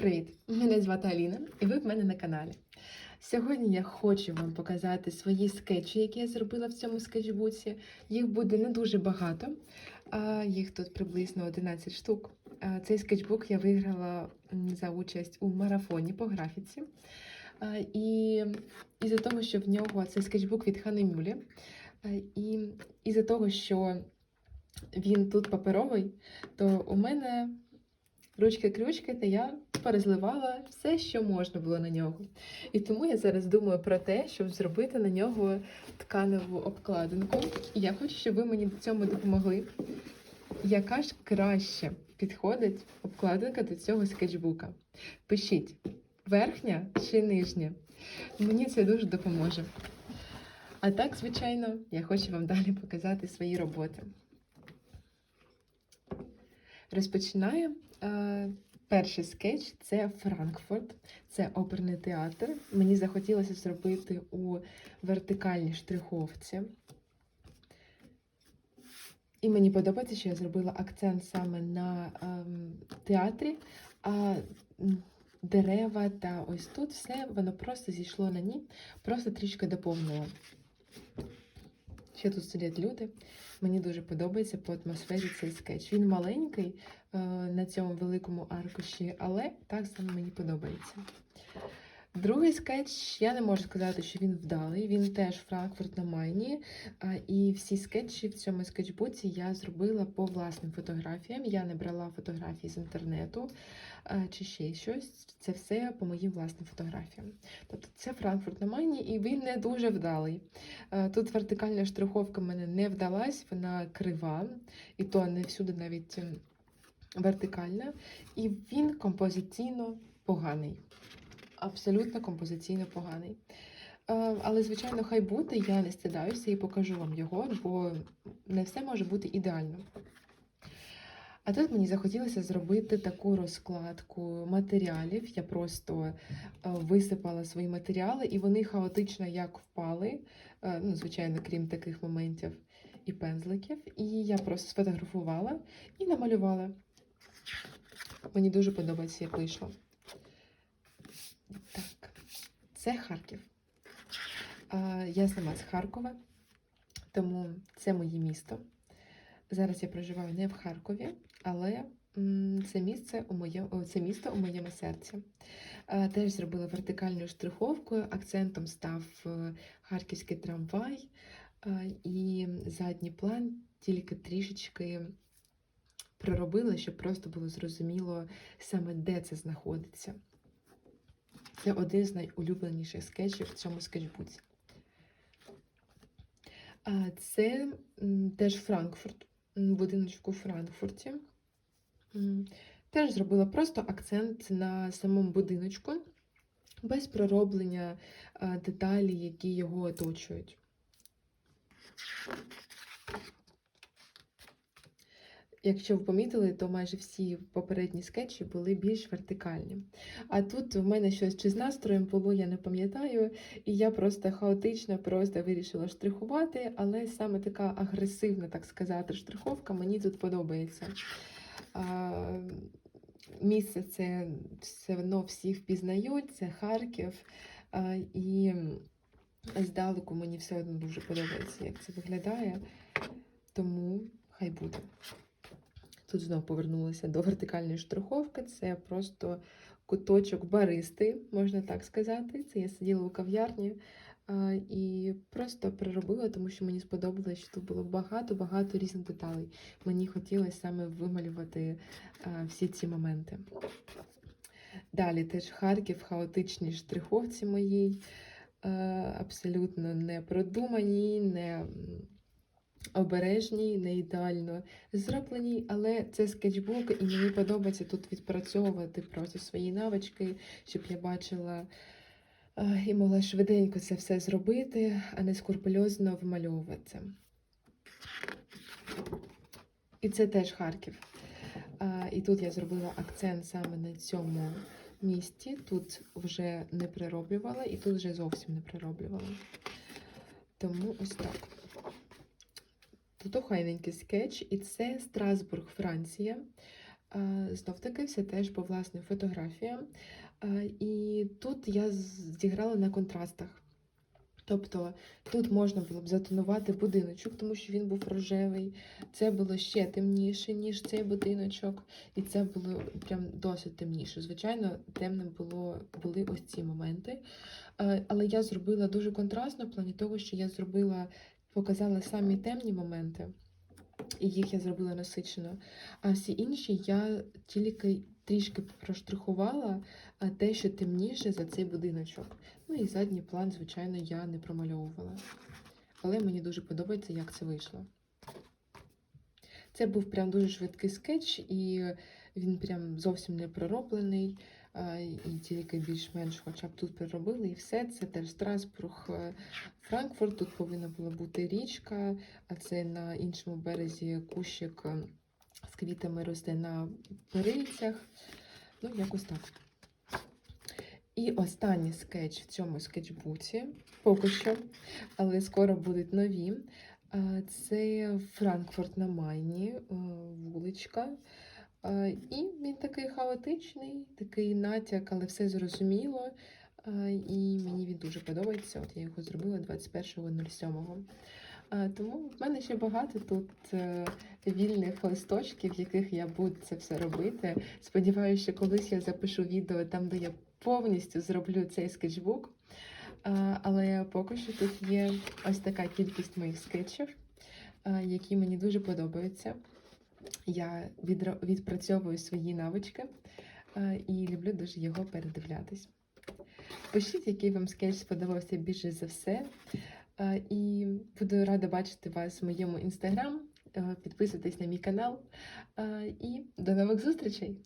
привіт! Мене звати Аліна, і ви в мене на каналі. Сьогодні я хочу вам показати свої скетчі, які я зробила в цьому скетчбуці. Їх буде не дуже багато, їх тут приблизно 11 штук. Цей скетчбук я виграла за участь у марафоні по графіці. І із-за того, що в нього цей скетчбук від Хани Мюлі, і із-за того, що він тут паперовий, то у мене ручки-крючки, та я перезливала все, що можна було на нього. І тому я зараз думаю про те, щоб зробити на нього тканеву обкладинку. І я хочу, щоб ви мені в цьому допомогли. Яка ж краще підходить обкладинка до цього скетчбука? Пишіть, верхня чи нижня? Мені це дуже допоможе. А так, звичайно, я хочу вам далі показати свої роботи. Розпочинаю. Е, перший скетч це Франкфурт, це оперний театр. Мені захотілося зробити у вертикальній штриховці. І мені подобається, що я зробила акцент саме на ем, театрі, а дерева та ось тут все воно просто зійшло на ні, просто трішки доповнило. Ще тут сидять люди. Мені дуже подобається по атмосфері цей скетч. Він маленький е, на цьому великому аркуші, але так само мені подобається. Другий скетч, я не можу сказати, що він вдалий. Він теж Франкфурт на Майні. І всі скетчі в цьому скетчбуці я зробила по власним фотографіям. Я не брала фотографії з інтернету чи ще щось. Це все по моїм власним фотографіям. Тобто це Франкфурт на Майні, і він не дуже вдалий. Тут вертикальна штриховка в мене не вдалась, вона крива, і то не всюди навіть ем, вертикальна. І він композиційно поганий. Абсолютно композиційно поганий. Е, Але, звичайно, хай буде, я не стидаюся і покажу вам його, бо не все може бути ідеально. А тут мені захотілося зробити таку розкладку матеріалів. Я просто е, висипала свої матеріали, і вони хаотично як впали. Е, Ну, звичайно, крім таких моментів і пензликів. І я просто сфотографувала і намалювала. Мені дуже подобається, як вийшло. Це Харків. Я сама з Харкова, тому це моє місто. Зараз я проживаю не в Харкові, але це місце у моєму це місто у моєму серці. Теж зробила вертикальною штриховкою. Акцентом став е, харківський трамвай і задній план тільки трішечки проробила, щоб просто було зрозуміло саме де це знаходиться. Це один з найулюбленіших скетчів в цьому скетчбуці. Це теж Франкфурт, м, будиночок у Франкфурті. Теж зробила просто акцент на самому будиночку, без пророблення а, деталі, які його оточують. Якщо ви помітили, то майже всі попередні скетчі були більш вертикальні. А тут в мене щось чи з настроєм було, я не пам'ятаю, і я просто хаотично просто вирішила штрихувати, але саме така агресивна, так сказати, штриховка мені тут подобається. А, місце це все одно всі впізнають, це Харків. А, і здалеку мені все одно дуже подобається, як це виглядає. Тому хай буде. Тут знову повернулася до вертикальної штриховки. Це просто куточок баристи, можна так сказати. Це я сиділа у кав'ярні і просто переробила, тому що мені сподобалось, що тут було багато-багато різних деталей. Мені хотілося саме вималювати всі ці моменти. Далі теж Харків в хаотичній штриховці моїй, абсолютно не продуманій, не обережній, не ідеально зробленій, але це скетчбук, і мені подобається тут відпрацьовувати просто свої навички, щоб я бачила е, і могла швиденько це все зробити, а не скрупульозно вмальовувати. І це теж Харків. І тут я зробила акцент саме на цьому місці. Тут вже не прироблювала, і тут вже зовсім не прироблювала. Тому ось так. Тут охайненький скетч, і це Страсбург, Франція. Знов таки, все теж по власним фотографіям. І тут я зіграла на контрастах. Тобто тут можна було б затонувати будиночок, тому що він був рожевий. Це було ще темніше, ніж цей будиночок, і це було прям досить темніше. Звичайно, темним було, були ось ці моменти. Але я зробила дуже контрастно в плані того, що я зробила, показала самі темні моменти, і їх я зробила насичено. А всі інші я тільки трішки проштрихувала те, що темніше за цей будиночок. Ну і задній план, звичайно, я не промальовувала. Але мені дуже подобається, як це вийшло. Це був прям дуже швидкий скетч, і він прям зовсім не пророблений, і тільки більш-менш хоча б тут проробили, і все. Це теж Страсбург, е, Франкфурт. Тут повинна була бути річка, а це на іншому березі кущик е, з квітами росте на перильцях. Ну, якось так. І останній скетч в цьому скетчбуці, поки що, але скоро будуть нові. Це Франкфурт на Майні, е, вуличка. А, І він такий хаотичний, такий натяк, але все зрозуміло. І мені він дуже подобається. От я його зробила 21.07. Тому в мене ще багато тут е, вільних листочків, в яких я буду це все робити. Сподіваюся, що колись я запишу відео там, де я повністю зроблю цей скетчбук. Але поки що тут є ось така кількість моїх скетчів, які мені дуже подобаються. Я відпрацьовую свої навички і люблю дуже його передивлятись. Пишіть, який вам скетч сподобався більше за все. І буду рада бачити вас в моєму інстаграм. Підписуйтесь на мій канал. І до нових зустрічей!